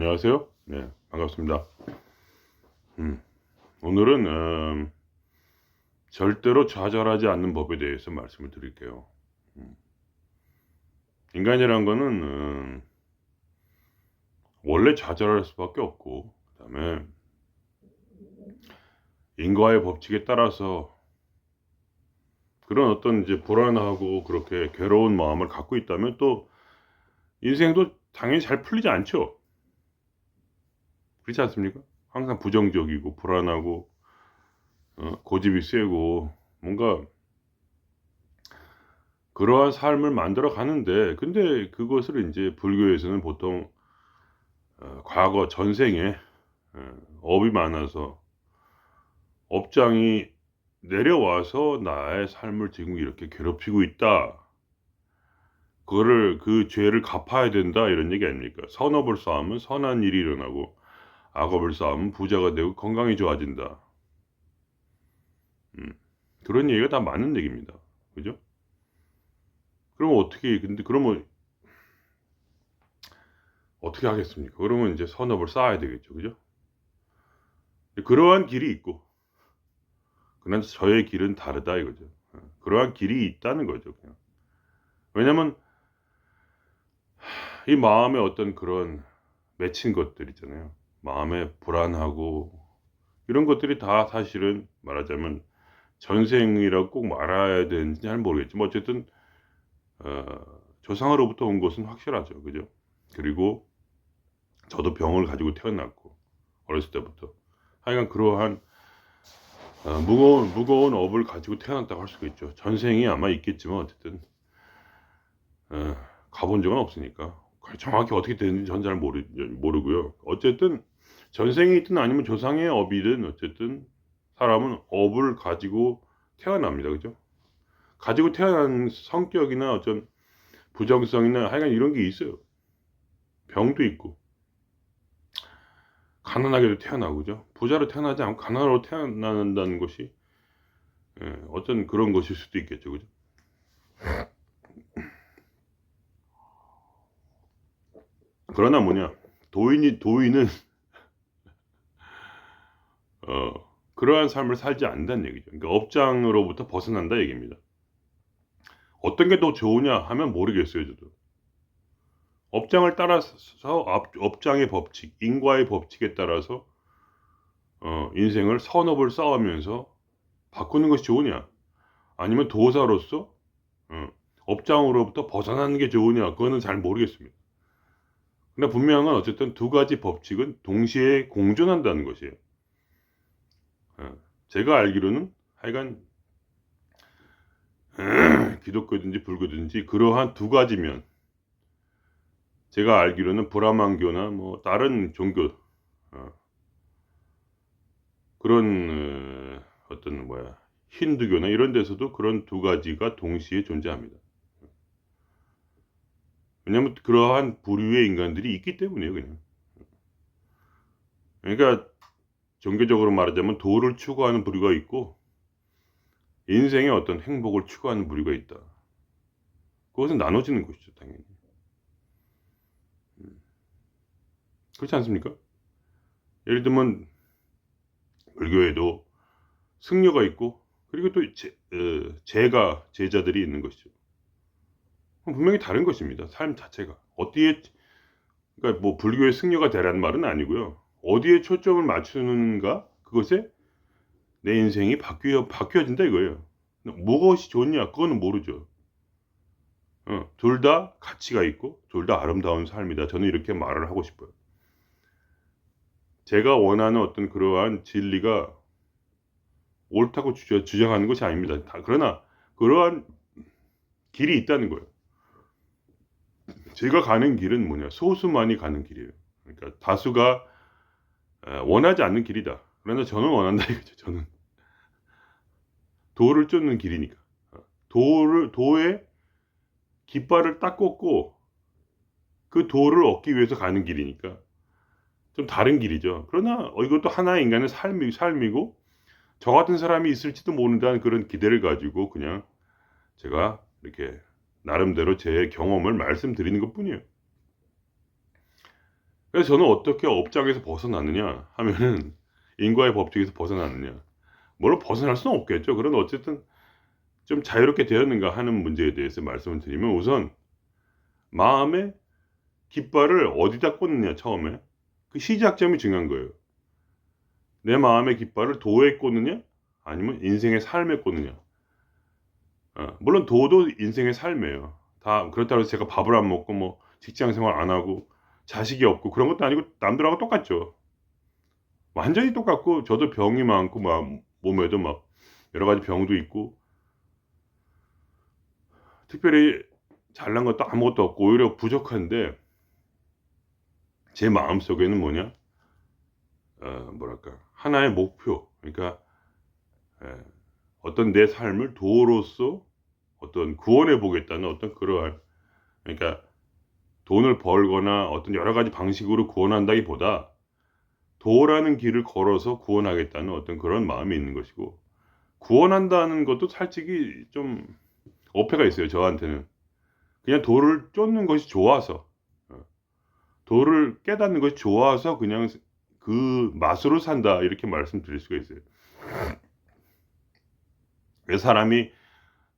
안녕하세요. 네, 반갑습니다. 음, 오늘은 음, 절대로 좌절하지 않는 법에 대해서 말씀을 드릴게요. 음, 인간이란 거는 음, 원래 좌절할 수밖에 없고, 그다음에 인과의 법칙에 따라서 그런 어떤 이제 불안하고 그렇게 괴로운 마음을 갖고 있다면 또 인생도 당연히 잘 풀리지 않죠. 그렇지 않습니까? 항상 부정적이고 불안하고 어, 고집이 세고 뭔가 그러한 삶을 만들어 가는데 근데 그것을 이제 불교에서는 보통 어, 과거 전생에 어, 업이 많아서 업장이 내려와서 나의 삶을 지금 이렇게 괴롭히고 있다. 그거를 그 죄를 갚아야 된다 이런 얘기 아닙니까? 선업을 쌓으면 선한 일이 일어나고 악업을 쌓으면 부자가 되고 건강이 좋아진다. 음, 그런 얘기가 다 맞는 얘기입니다. 그죠? 그러면 어떻게 근데 그러면 어떻게 하겠습니까? 그러면 이제 선업을 쌓아야 되겠죠. 그죠? 그러한 길이 있고 그러나 저의 길은 다르다 이거죠. 어, 그러한 길이 있다는 거죠. 그냥. 왜냐면 이 마음에 어떤 그런 맺힌 것들 있잖아요. 마음에 불안하고 이런 것들이 다 사실은 말하자면 전생이라고 꼭 말해야 되는지 잘 모르겠지만 어쨌든 어, 조상으로부터 온 것은 확실하죠. 그죠? 그리고 저도 병을 가지고 태어났고 어렸을 때부터 하여간 그러한 어, 무거운 무거운 업을 가지고 태어났다고 할 수가 있죠. 전생이 아마 있겠지만 어쨌든 어, 가본 적은 없으니까 정확히 어떻게 되는지 전잘 모르 모르고요. 어쨌든 전생이든 아니면 조상의 업이든 어쨌든 사람은 업을 가지고 태어납니다. 그죠? 가지고 태어난 성격이나 어떤 부정성이나 하여간 이런 게 있어요. 병도 있고 가난하게도 태어나고 그죠? 부자로 태어나지 않고 가난으로 태어난다는 것이 예, 어떤 그런 것일 수도 있겠죠. 그죠? 그러나 뭐냐 도인이 도인은 어, 그러한 삶을 살지 않는다는 얘기죠. 그러니까 업장으로부터 벗어난다 얘기입니다. 어떤 게 더 좋으냐 하면 모르겠어요, 저도. 업장을 따라서 업장의 법칙, 인과의 법칙에 따라서 어, 인생을 선업을 쌓으면서 바꾸는 것이 좋으냐, 아니면 도사로서 어, 업장으로부터 벗어나는 게 좋으냐, 그거는 잘 모르겠습니다. 근데 분명한 건 어쨌든 두 가지 법칙은 동시에 공존한다는 것이에요. 어, 제가 알기로는 하여간 기독교든지 불교든지 그러한 두 가지면 제가 알기로는 브라만교나 뭐 다른 종교 어, 그런 어, 떤 뭐야 힌두교나 이런 데서도 그런 두 가지가 동시에 존재합니다. 왜냐하면 그러한 부류의 인간들이 있기 때문이에요, 그냥. 그러니까 종교적으로 말하자면 도를 추구하는 부류가 있고 인생의 어떤 행복을 추구하는 부류가 있다. 그것은 나눠지는 것이죠, 당연히. 음. 그렇지 않습니까? 예를 들면 불교에도 승려가 있고 그리고 또 제, 어, 제가 제자들이 있는 것이죠. 분명히 다른 것입니다. 삶 자체가 어디에 그러니까 뭐 불교의 승려가 되라는 말은 아니고요. 어디에 초점을 맞추는가 그것에 내 인생이 바뀌어 바뀌어진다 이거예요. 무엇이 좋냐 그거는 모르죠. 어, 둘 다 가치가 있고 둘 다 아름다운 삶이다. 저는 이렇게 말을 하고 싶어요. 제가 원하는 어떤 그러한 진리가 옳다고 주장하는 것이 아닙니다. 다, 그러나 그러한 길이 있다는 거예요. 제가 가는 길은 뭐냐? 소수만이 가는 길이에요. 그러니까 다수가 원하지 않는 길이다. 그러나 저는 원한다 이거죠. 저는 도를 쫓는 길이니까 도를 도에 깃발을 딱 꽂고 그 도를 얻기 위해서 가는 길이니까 좀 다른 길이죠. 그러나 어, 이것도 하나의 인간의 삶이, 삶이고 저 같은 사람이 있을지도 모른다는 그런 기대를 가지고 그냥 제가 이렇게 나름대로 제 경험을 말씀드리는 것 뿐이에요. 그래서 저는 어떻게 업장에서 벗어나느냐 하면은 인과의 법칙에서 벗어나느냐. 물론 벗어날 수는 없겠죠. 그런데 어쨌든 좀 자유롭게 되었는가 하는 문제에 대해서 말씀을 드리면 우선 마음의 깃발을 어디다 꽂느냐 처음에 그 시작점이 중요한 거예요. 내 마음의 깃발을 도에 꽂느냐 아니면 인생의 삶에 꽂느냐. 어, 물론 도도 인생의 삶이에요. 다 그렇다고 해서 제가 밥을 안 먹고 뭐 직장 생활 안 하고 자식이 없고 그런 것도 아니고 남들하고 똑같죠. 완전히 똑같고 저도 병이 많고 막 몸에도 막 여러 가지 병도 있고 특별히 잘난 것도 아무것도 없고 오히려 부족한데 제 마음 속에는 뭐냐 어, 뭐랄까 하나의 목표 그러니까 에, 어떤 내 삶을 도로서 어떤 구원해 보겠다는 어떤 그러한 그러니까 돈을 벌거나 어떤 여러 가지 방식으로 구원한다기보다 도라는 길을 걸어서 구원하겠다는 어떤 그런 마음이 있는 것이고 구원한다는 것도 솔직히 좀 어폐가 있어요 저한테는 그냥 도를 쫓는 것이 좋아서 어. 도를 깨닫는 것이 좋아서 그냥 그 맛으로 산다 이렇게 말씀드릴 수가 있어요. 왜 사람이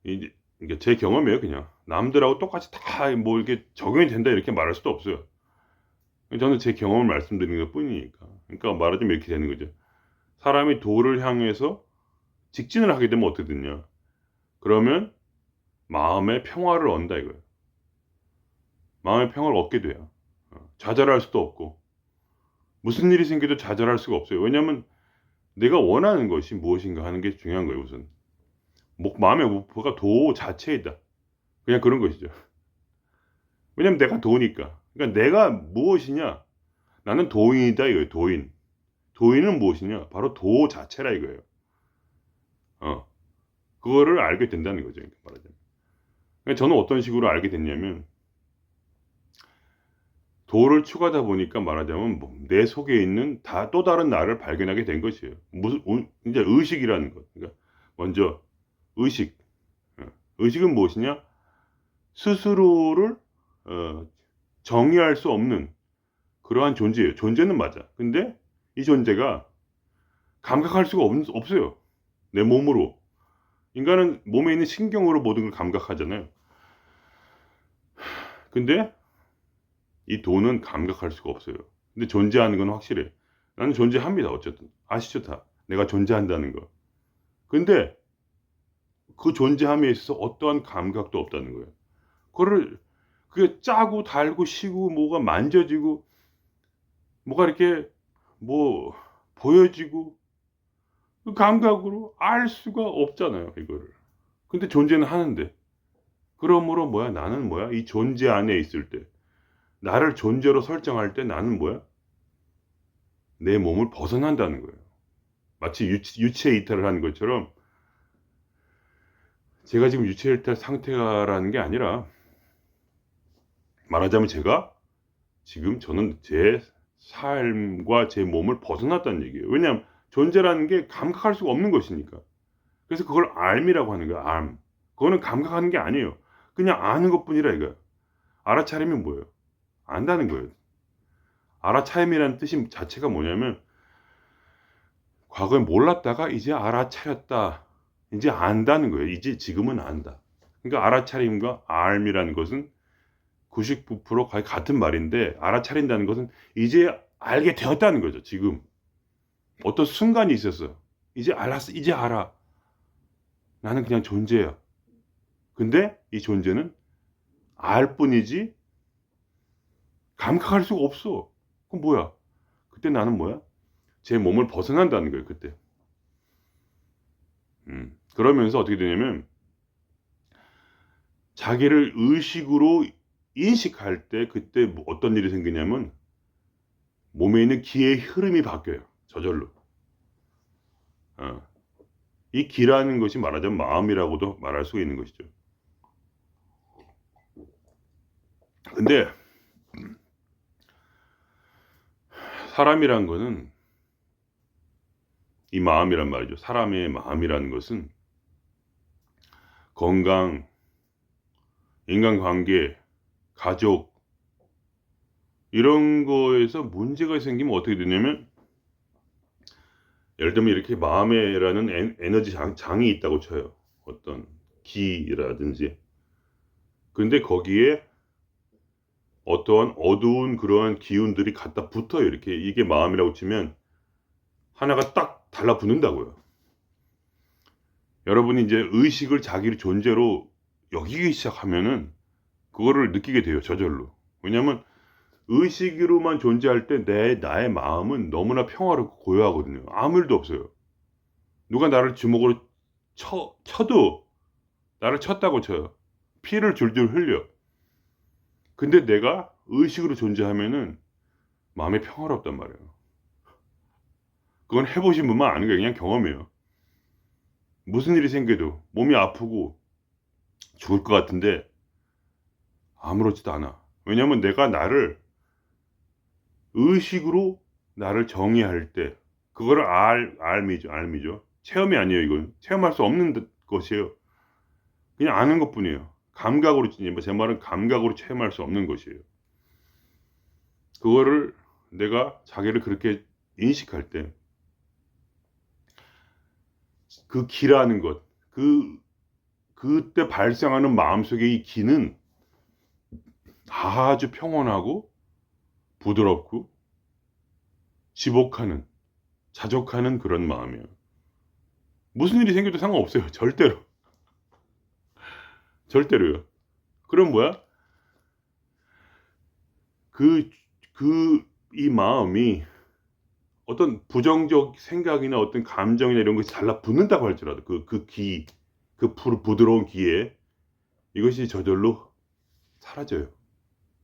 이제 이게 제 경험이에요 그냥 남들하고 똑같이 다 뭐 이렇게 적용이 된다 이렇게 말할 수도 없어요. 저는 제 경험을 말씀드리는 것 뿐이니까. 그러니까 말하자면 이렇게 되는 거죠. 사람이 도를 향해서 직진을 하게 되면 어떻게 되냐. 그러면 마음의 평화를 얻는다 이거예요. 마음의 평화를 얻게 돼요. 어, 좌절할 수도 없고 무슨 일이 생겨도 좌절할 수가 없어요. 왜냐하면 내가 원하는 것이 무엇인가 하는 게 중요한 거예요. 우선 목 마음의 목표가 도 자체이다. 그냥 그런 것이죠. 왜냐면 내가 도니까. 그러니까 내가 무엇이냐? 나는 도인이다 이거예요. 도인. 도인은 무엇이냐? 바로 도 자체라 이거예요. 어. 그거를 알게 된다는 거죠. 그러니까 말하자면. 그러니까 저는 어떤 식으로 알게 됐냐면 도를 추구하다 보니까 말하자면 뭐 내 속에 있는 다 또 다른 나를 발견하게 된 것이에요. 무슨 이제 의식이라는 것. 그러니까 먼저 의식. 어. 의식은 무엇이냐? 스스로를 어, 정의할 수 없는 그러한 존재예요. 존재는 맞아. 근데 이 존재가 감각할 수가 없, 없어요. 내 몸으로. 인간은 몸에 있는 신경으로 모든 걸 감각하잖아요. 근데 이 돈은 감각할 수가 없어요. 근데 존재하는 건 확실해. 나는 존재합니다. 어쨌든. 아시죠? 다. 내가 존재한다는 거. 근데 그 존재함에 있어서 어떠한 감각도 없다는 거예요. 그거를 그게 짜고 달고 시고 뭐가 만져지고 뭐가 이렇게 뭐 보여지고 그 감각으로 알 수가 없잖아요 이거를. 근데 존재는 하는데. 그러므로 뭐야? 나는 뭐야? 이 존재 안에 있을 때 나를 존재로 설정할 때 나는 뭐야? 내 몸을 벗어난다는 거예요. 마치 유체, 유체 이탈을 하는 것처럼 제가 지금 유체 이탈 상태라는 게 아니라 말하자면 제가 지금 저는 제 삶과 제 몸을 벗어났다는 얘기예요. 왜냐하면 존재라는 게 감각할 수가 없는 것이니까. 그래서 그걸 알미라고 하는 거야. 알. 그거는 감각하는 게 아니에요. 그냥 아는 것뿐이라 이거야. 알아차리면 뭐예요? 안다는 거예요. 알아차림이라는 뜻이 자체가 뭐냐면 과거에 몰랐다가 이제 알아차렸다. 이제 안다는 거예요. 이제 지금은 안다. 그러니까 알아차림과 알미라는 것은 99% 거의 같은 말인데 알아차린다는 것은 이제 알게 되었다는 거죠. 지금 어떤 순간이 있었어. 이제 알았어. 이제 알아. 나는 그냥 존재야. 근데 이 존재는 알 뿐이지 감각할 수가 없어. 그럼 뭐야? 그때 나는 뭐야? 제 몸을 벗어난다는 거예요. 그때. 음. 그러면서 어떻게 되냐면 자기를 의식으로 인식할 때 그때 뭐 어떤 일이 생기냐면 몸에 있는 기의 흐름이 바뀌어요. 저절로. 어. 이 기라는 것이 말하자면 마음이라고도 말할 수가 있는 것이죠. 근데 사람이란 것은 이 마음이란 말이죠. 사람의 마음이라는 것은 건강, 인간관계, 가족, 이런 거에서 문제가 생기면 어떻게 되냐면 예를 들면 이렇게 마음에라는 에- 에너지 장, 장이 있다고 쳐요. 어떤 기라든지. 근데 거기에 어떠한 어두운 그러한 기운들이 갖다 붙어요. 이렇게 이게 마음이라고 치면 하나가 딱 달라붙는다고요. 여러분이 이제 의식을 자기 존재로 여기기 시작하면은 그거를 느끼게 돼요. 저절로. 왜냐면 의식으로만 존재할 때 내 나의 마음은 너무나 평화롭고 고요하거든요. 아무 일도 없어요. 누가 나를 주먹으로 쳐 쳐도 나를 쳤다고 쳐요. 피를 줄줄 흘려. 근데 내가 의식으로 존재하면은 마음이 평화롭단 말이에요. 그건 해보신 분만 아는 게 그냥 경험이에요. 무슨 일이 생겨도 몸이 아프고 죽을 것 같은데 아무렇지도 않아. 왜냐면 내가 나를 의식으로 나를 정의할 때 그거를 알 알미죠 알미죠. 체험이 아니에요 이건. 체험할 수 없는 것이에요. 그냥 아는 것뿐이에요. 감각으로 제 말은 감각으로 체험할 수 없는 것이에요. 그거를 내가 자기를 그렇게 인식할 때 그 기라는 것, 그 그때 발생하는 마음속의 이 기는 아주 평온하고 부드럽고 지복하는 자족하는 그런 마음이에요. 무슨 일이 생겨도 상관없어요. 절대로. 절대로요. 그럼 뭐야? 그, 그, 이 마음이 어떤 부정적 생각이나 어떤 감정이나 이런 것이 달라붙는다고 할지라도 그, 그 기, 그 부, 부드러운 기에 이것이 저절로 사라져요.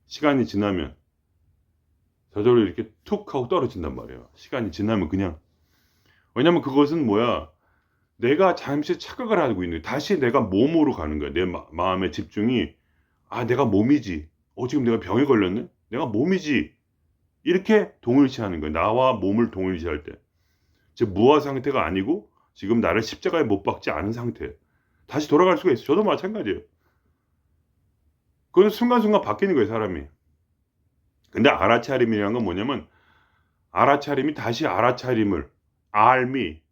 시간이 지나면 저절로 이렇게 툭 하고 떨어진단 말이에요. 시간이 지나면 그냥. 왜냐면 그것은 뭐야? 내가 잠시 착각을 하고 있는 거야. 다시 내가 몸으로 가는 거야. 내 마, 마음의 집중이 아 내가 몸이지. 어 지금 내가 병에 걸렸네. 내가 몸이지. 이렇게 동일시하는 거야. 나와 몸을 동일시할 때. 즉 무화 상태가 아니고 지금 나를 십자가에 못 박지 않은 상태. 다시 돌아갈 수가 있어. 저도 마찬가지예요. 그건 순간순간 바뀌는 거예요, 사람이. 근데 알아차림이라는 건 뭐냐면 알아차림이 다시 알아차림을 알미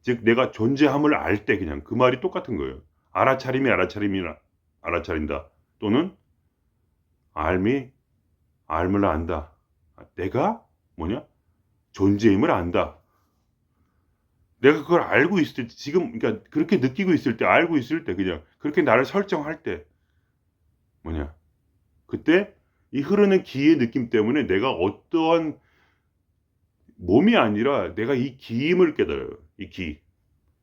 즉 내가 존재함을 알 때 그냥 그 말이 똑같은 거예요. 알아차림이 알아차림이나 알아차린다 또는 알미 알을 안다. 내가 뭐냐 존재임을 안다. 내가 그걸 알고 있을 때 지금 그러니까 그렇게 느끼고 있을 때 알고 있을 때 그냥 그렇게 나를 설정할 때 뭐냐 그때 이 흐르는 기의 느낌 때문에 내가 어떠한 몸이 아니라 내가 이 기임을 깨달아요. 이 기.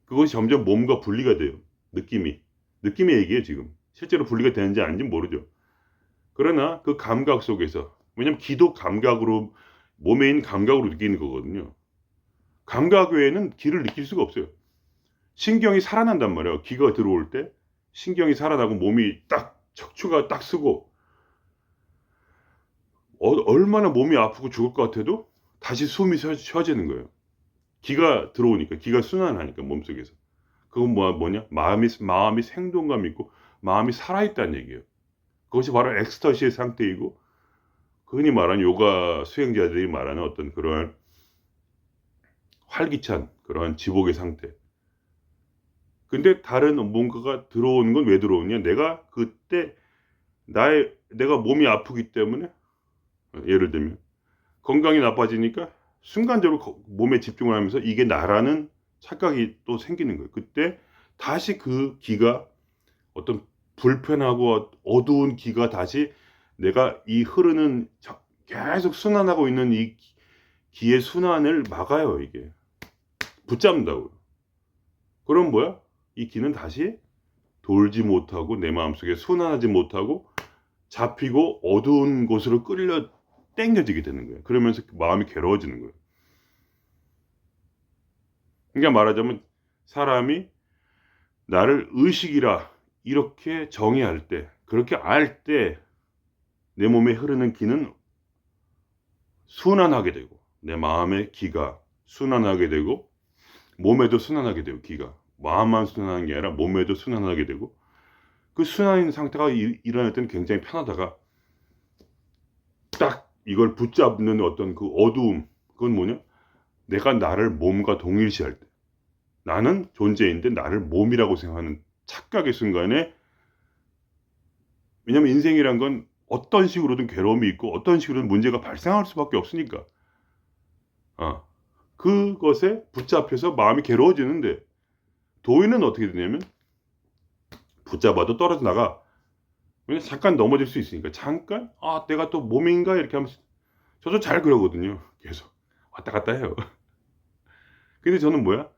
그것이 점점 몸과 분리가 돼요. 느낌이. 느낌의 얘기예요, 지금. 실제로 분리가 되는지 아닌지 모르죠. 그러나 그 감각 속에서, 왜냐면 기도 감각으로, 몸에 있는 감각으로 느끼는 거거든요. 감각 외에는 기를 느낄 수가 없어요. 신경이 살아난단 말이에요. 기가 들어올 때. 신경이 살아나고 몸이 딱, 척추가 딱 쓰고, 어, 얼마나 몸이 아프고 죽을 것 같아도 다시 숨이 쉬- 쉬어지는 거예요. 기가 들어오니까, 기가 순환하니까 몸속에서. 그건 뭐, 뭐냐? 마음이, 마음이 생동감 있고, 마음이 살아있다는 얘기예요. 그것이 바로 엑스터시의 상태이고, 흔히 말하는 요가 수행자들이 말하는 어떤 그러한 활기찬 그러한 지복의 상태. 근데 다른 뭔가가 들어오는 건 왜 들어오냐? 내가 그때 나의 내가 몸이 아프기 때문에 예를 들면 건강이 나빠지니까 순간적으로 거- 몸에 집중을 하면서 이게 나라는 착각이 또 생기는 거예요. 그때 다시 그 기가 어떤 불편하고 어두운 기가 다시 내가 이 흐르는 자- 계속 순환하고 있는 이 기- 기의 순환을 막아요, 이게. 붙잡는다고요. 그럼 뭐야? 이 기는 다시 돌지 못하고 내 마음속에 순환하지 못하고 잡히고 어두운 곳으로 끌려 땡겨지게 되는 거예요. 그러면서 마음이 괴로워지는 거예요. 그러니까 말하자면 사람이 나를 의식이라 이렇게 정의할 때, 그렇게 알때 내 몸에 흐르는 기는 순환하게 되고 내 마음의 기가 순환하게 되고 몸에도 순환하게 되고 기가 마음만 순환하는 게 아니라 몸에도 순환하게 되고 그 순환인 상태가 이- 일어날 때는 굉장히 편하다가 딱 이걸 붙잡는 어떤 그 어두움 그건 뭐냐? 내가 나를 몸과 동일시할 때 나는 존재인데 나를 몸이라고 생각하는 착각의 순간에 왜냐면 인생이란 건 어떤 식으로든 괴로움이 있고 어떤 식으로든 문제가 발생할 수밖에 없으니까. 아, 그것에 붙잡혀서 마음이 괴로워지는데 도인은 어떻게 되냐면 붙잡아도 떨어져 나가. 왜냐 잠깐 넘어질 수 있으니까. 잠깐 아 내가 또 몸인가? 이렇게 하면서. 저도 잘 그러거든요. 계속. 왔다 갔다 해요. 근데 저는 뭐야?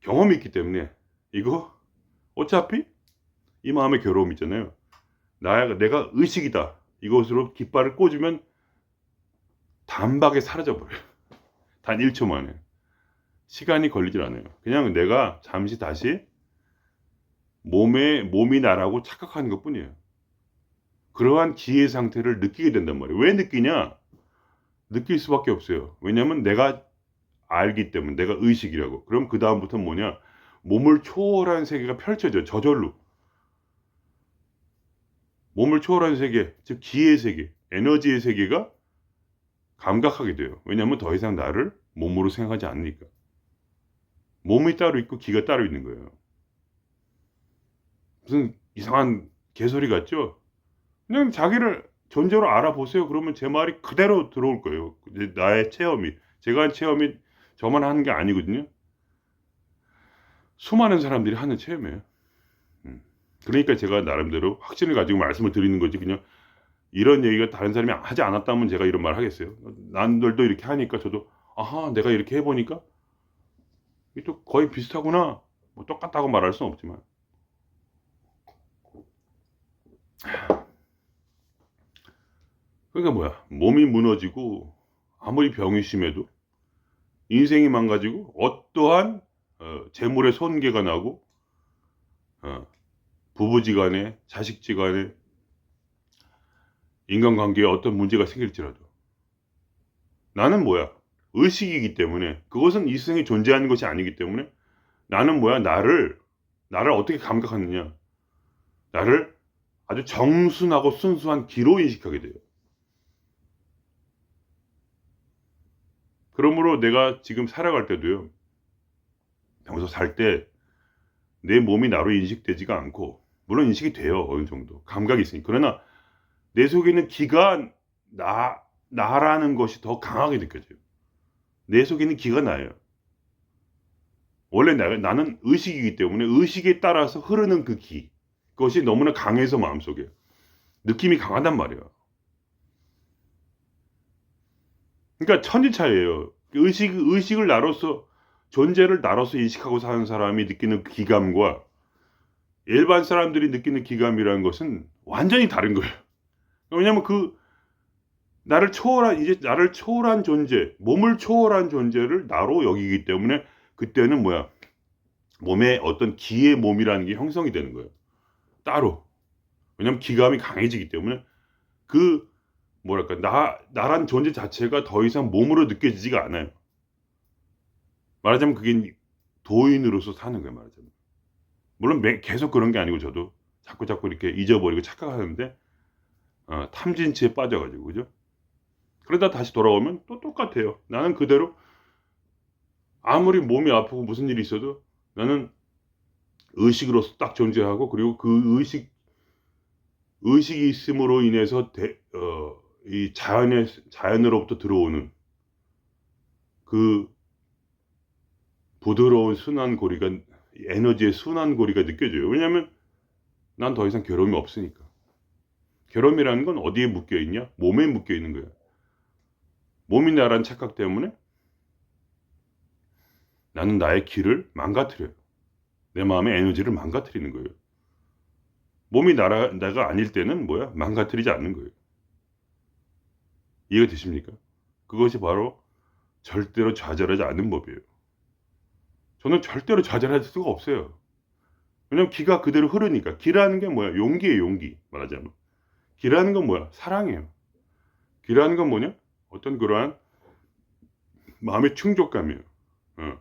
경험이 있기 때문에 이거 어차피 이 마음의 괴로움 있잖아요 나 내가 의식이다 이것으로 깃발을 꽂으면 단박에 사라져 버려요 단 1초 만에 시간이 걸리질 않아요 그냥 내가 잠시 다시 몸에 몸이 나라고 착각하는 것 뿐이에요 그러한 기의 상태를 느끼게 된단 말이에요. 왜 느끼냐? 느낄 수밖에 없어요. 왜냐하면 내가 알기 때문에 내가 의식이라고. 그럼 그 다음부터 뭐냐? 몸을 초월한 세계가 펼쳐져 저절로. 몸을 초월한 세계, 즉 기의 세계, 에너지의 세계가 감각하게 돼요. 왜냐하면 더 이상 나를 몸으로 생각하지 않으니까. 몸이 따로 있고 기가 따로 있는 거예요. 무슨 이상한 개소리 같죠? 그냥 자기를 존재로 알아보세요. 그러면 제 말이 그대로 들어올 거예요. 나의 체험이. 제가 한 체험이 저만 하는 게 아니거든요. 수많은 사람들이 하는 체험이에요. 음. 그러니까 제가 나름대로 확신을 가지고 말씀을 드리는 거지. 그냥 이런 얘기가 다른 사람이 하지 않았다면 제가 이런 말 하겠어요. 남들도 이렇게 하니까 저도 아하 내가 이렇게 해보니까 또 거의 비슷하구나. 뭐 똑같다고 말할 수는 없지만. 그러니까 뭐야 몸이 무너지고 아무리 병이 심해도 인생이 망가지고 어떠한 어, 재물의 손괴가 나고 어, 부부지간에 자식지간에 인간관계에 어떤 문제가 생길지라도 나는 뭐야 의식이기 때문에 그것은 이 세상에 존재하는 것이 아니기 때문에 나는 뭐야 나를 나를 어떻게 감각하느냐 나를 아주 정순하고 순수한 기로 인식하게 돼요. 그러므로 내가 지금 살아갈 때도요. 평소 살 때 내 몸이 나로 인식되지가 않고 물론 인식이 돼요. 어느 정도. 감각이 있으니. 그러나 내 속에 있는 기가 나 나라는 것이 더 강하게 느껴져요. 내 속에 있는 기가 나예요. 원래 나, 나는 의식이기 때문에 의식에 따라서 흐르는 그 기. 그것이 너무나 강해서 마음속에 느낌이 강하단 말이에요. 그러니까 천지차예요. 의식 의식을 나로서 존재를 나로서 인식하고 사는 사람이 느끼는 그 기감과 일반 사람들이 느끼는 기감이라는 것은 완전히 다른 거예요. 왜냐하면 그 나를 초월한 이제 나를 초월한 존재, 몸을 초월한 존재를 나로 여기기 때문에 그때는 뭐야 몸에 어떤 기의 몸이라는 게 형성이 되는 거예요. 따로. 왜냐하면 기감이 강해지기 때문에 그 뭐랄까 나 나란 존재 자체가 더 이상 몸으로 느껴지지가 않아요. 말하자면 그게 도인으로서 사는 거예요. 말하자면 물론 매, 계속 그런 게 아니고 저도 자꾸 자꾸 이렇게 잊어버리고 착각하는데 어, 탐진치에 빠져가지고 그죠? 그러다 다시 돌아오면 또 똑같아요. 나는 그대로 아무리 몸이 아프고 무슨 일이 있어도 나는 의식으로서 딱 존재하고 그리고 그 의식 의식이 있음으로 인해서 대, 어, 이 자연의 자연으로부터 들어오는 그 부드러운 순한 고리가 에너지의 순한 고리가 느껴져요. 왜냐하면 난 더 이상 괴로움이 없으니까. 괴로움이라는 건 어디에 묶여 있냐? 몸에 묶여 있는 거야. 몸이 나란 착각 때문에 나는 나의 길을 망가뜨려요. 내 마음의 에너지를 망가뜨리는 거예요. 몸이 나라, 내가 아닐 때는 뭐야? 망가뜨리지 않는 거예요. 이해가 되십니까? 그것이 바로 절대로 좌절하지 않는 법이에요. 저는 절대로 좌절할 수가 없어요. 왜냐면 기가 그대로 흐르니까. 기라는 게 뭐야? 용기예요, 용기. 말하자면. 기라는 건 뭐야? 사랑이에요. 기라는 건 뭐냐? 어떤 그러한 마음의 충족감이에요. 어.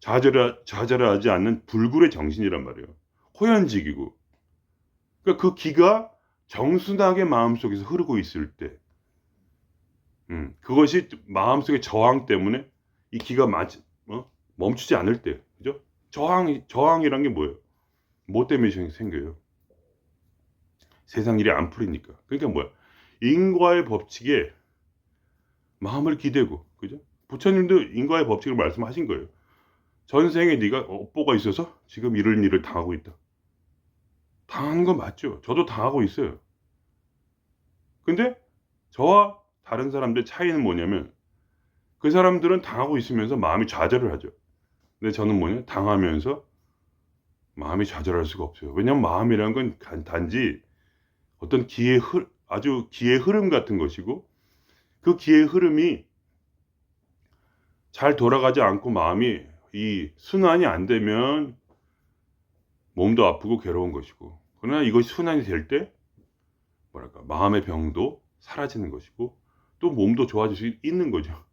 좌절, 좌절하지 않는 불굴의 정신이란 말이에요. 호연직이고. 그러니까 그 기가 정순하게 마음속에서 흐르고 있을 때 음, 그것이 마음속의 저항 때문에 이 기가 마, 어? 멈추지 않을 때, 그죠? 저항, 저항이란 게 뭐예요? 뭐 때문에 생- 생겨요? 세상 일이 안 풀리니까. 그러니까 뭐야? 인과의 법칙에 마음을 기대고, 그죠? 부처님도 인과의 법칙을 말씀하신 거예요. 전생에 네가 업보가 있어서 지금 이런 일을 당하고 있다. 당하는 건 맞죠. 저도 당하고 있어요. 근데 저와 다른 사람들 차이는 뭐냐면 그 사람들은 당하고 있으면서 마음이 좌절을 하죠. 근데 저는 뭐냐? 당하면서 마음이 좌절할 수가 없어요. 왜냐면 마음이란 건 단- 단지 어떤 기의 흐, 아주 기의 흐름 같은 것이고 그 기의 흐름이 잘 돌아가지 않고 마음이 이 순환이 안 되면 몸도 아프고 괴로운 것이고 그러나 이것이 순환이 될 때 뭐랄까 마음의 병도 사라지는 것이고 또 몸도 좋아질 수 있는 거죠.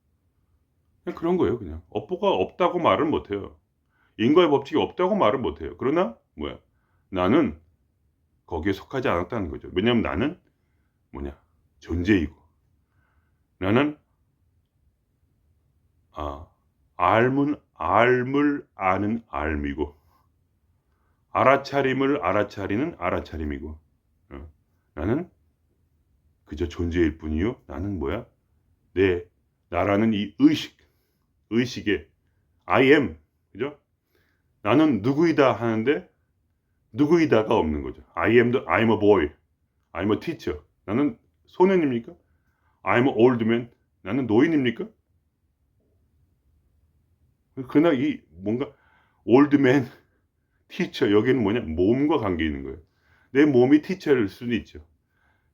그냥 그런 거예요, 그냥. 업보가 없다고 말은 못해요. 인과의 법칙이 없다고 말은 못해요. 그러나 뭐야? 나는 거기에 속하지 않았다는 거죠. 왜냐하면 나는 뭐냐? 존재이고 나는 아 알문 알물 아는 알미고 알아차림을 알아차리는 알아차림이고 어. 나는 그저 존재일 뿐이요. 나는 뭐야? 내 나라는 이 의식 의식에 I am 그죠? 나는 누구이다 하는데 누구이다가 없는 거죠. I am the I'm a boy. I'm a teacher. 나는 소년입니까? I'm an old man. 나는 노인입니까? 그러나 이 뭔가 man, teacher 여기는 뭐냐? 몸과 관계 있는 거예요. 내 몸이 티처일 수도 있죠.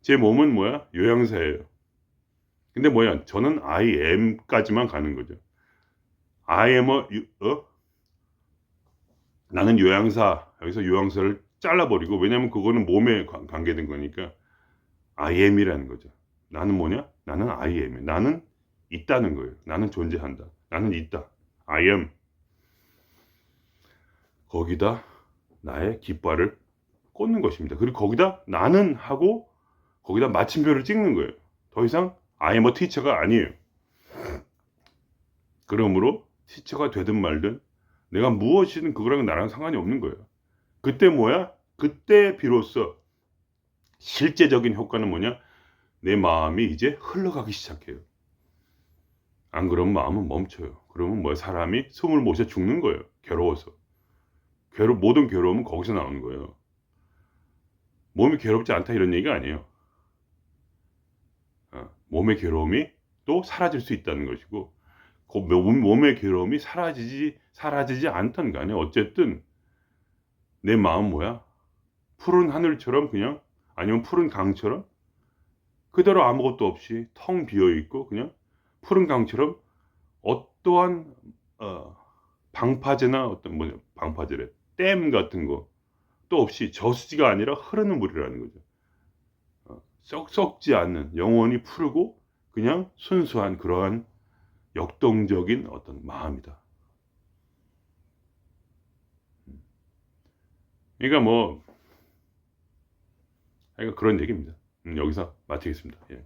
제 몸은 뭐야? 요양사예요. 근데 뭐야? 저는 I am까지만 가는 거죠. I am a, 유- 어? 나는 요양사, 여기서 요양사를 잘라버리고, 왜냐면 그거는 몸에 관- 관계된 거니까, I am이라는 거죠. 나는 뭐냐? 나는 I am. 나는 있다는 거예요. 나는 존재한다. 나는 있다. I am. 거기다 나의 깃발을 꽂는 것입니다. 그리고 거기다 나는 하고 거기다 마침표를 찍는 거예요. 더 이상 I am a teacher가 아니에요. 그러므로 티처가 되든 말든 내가 무엇이든 그거랑 나랑 상관이 없는 거예요. 그때 뭐야? 그때 비로소 실제적인 효과는 뭐냐? 내 마음이 이제 흘러가기 시작해요. 안 그러면 마음은 멈춰요. 그러면 뭐야? 사람이 숨을 못 쉬어 죽는 거예요. 괴로워서. 괴로 모든 괴로움은 거기서 나오는 거예요. 몸이 괴롭지 않다 이런 얘기가 아니에요. 어, 몸의 괴로움이 또 사라질 수 있다는 것이고 그 몸- 몸의 괴로움이 사라지지 사라지지 않던 간에 어쨌든 내 마음 뭐야? 푸른 하늘처럼 그냥? 아니면 푸른 강처럼? 그대로 아무것도 없이 텅 비어 있고 그냥? 푸른 강처럼 어떠한 어, 방파제나 어떤 뭐냐 방파제래? 댐 같은 거 또 없이 저수지가 아니라 흐르는 물이라는 거죠. 어, 썩 썩지 않는 영원히 푸르고 그냥 순수한 그러한 역동적인 어떤 마음이다. 음. 그러니까 뭐, 그러니까 그런 얘기입니다. 음, 여기서 마치겠습니다. 예.